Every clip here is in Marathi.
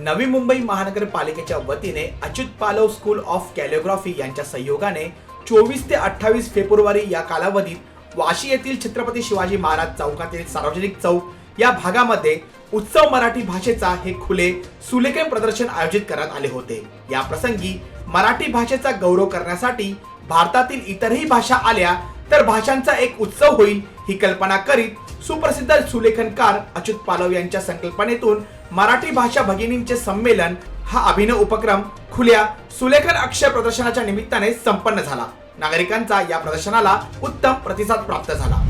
नवी मुंबई महानगरपालिकेच्या वतीने अच्युत पालव स्कूल ऑफ कॅलिओग्राफी यांच्या सहयोगाने चोवीस ते अठ्ठावीस फेब्रुवारी या कालावधीत वाशी येथील छत्रपती शिवाजी महाराज चौकातील सार्वजनिक चौक या भागामध्ये उत्सव मराठी भाषेचा हे खुले सुलेखन प्रदर्शन आयोजित करण्यात आले होते. या प्रसंगी मराठी भाषेचा गौरव करण्यासाठी भारतातील इतरही भाषा आल्या तर भाषांचा एक उत्सव होईल ही कल्पना करीत सुप्रसिद्ध सुलेखनकार अच्युत पालव यांच्या संकल्पनेतून मराठी भाषा भगिनींचे संमेलन हा अभिनव उपक्रम खुल्या सुलेखन अक्षर प्रदर्शनाच्या निमित्ताने संपन्न झाला. नागरिकांचा या प्रदर्शनाला उत्तम प्रतिसाद प्राप्त झाला.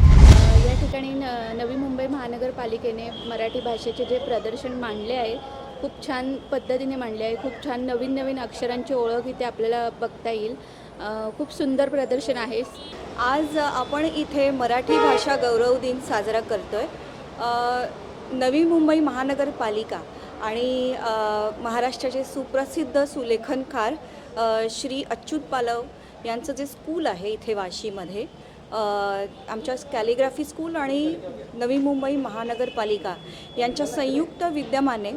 या ठिकाणी न नवी मुंबई महानगरपालिकेने मराठी भाषेचे जे प्रदर्शन मांडले आहे खूप छान पद्धतीने मांडले आहे खूप छान नवीन नवीन अक्षरांची ओळख इथे आपल्याला बघता येईल. खूप सुंदर प्रदर्शन आहे. आज आपण इथे मराठी भाषा गौरव दिन साजरा करतोय. आहे नवी मुंबई महानगरपालिका आणि महाराष्ट्राचे सुप्रसिद्ध सुलेखनकार श्री अच्युत पालव यांचं जे स्कूल आहे इथे वाशीमध्ये आमच्या कॅलिग्राफी स्कूल आणि नवी मुंबई महानगरपालिका यांच्या संयुक्त विद्यमाने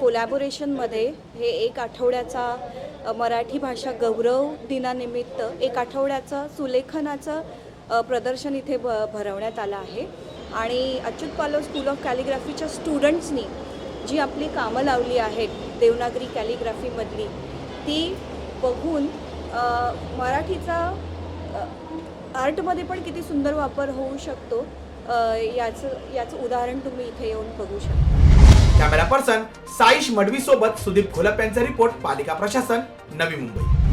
कोलॅबोरेशनमध्ये हे एक आठवड्याचा मराठी भाषा गौरव दिनानिमित्त एक आठवड्याचं सुलेखनाचं प्रदर्शन इथे भ भरवण्यात आलं आहे. आणि अच्युत पालव स्कूल ऑफ कॅलिग्राफीच्या स्टुडंट्सनी जी आपली कामं लावली आहेत देवनागरी कॅलिग्राफीमधली ती बघून मराठीचा आर्टमध्ये पण किती सुंदर वापर होऊ शकतो याचं याचं उदाहरण तुम्ही इथे येऊन बघू शकता. कॅमेरा पर्सन साईश मडवी सोबत सुदीप घोलप यांचा रिपोर्ट पालिका प्रशासन नवी मुंबई.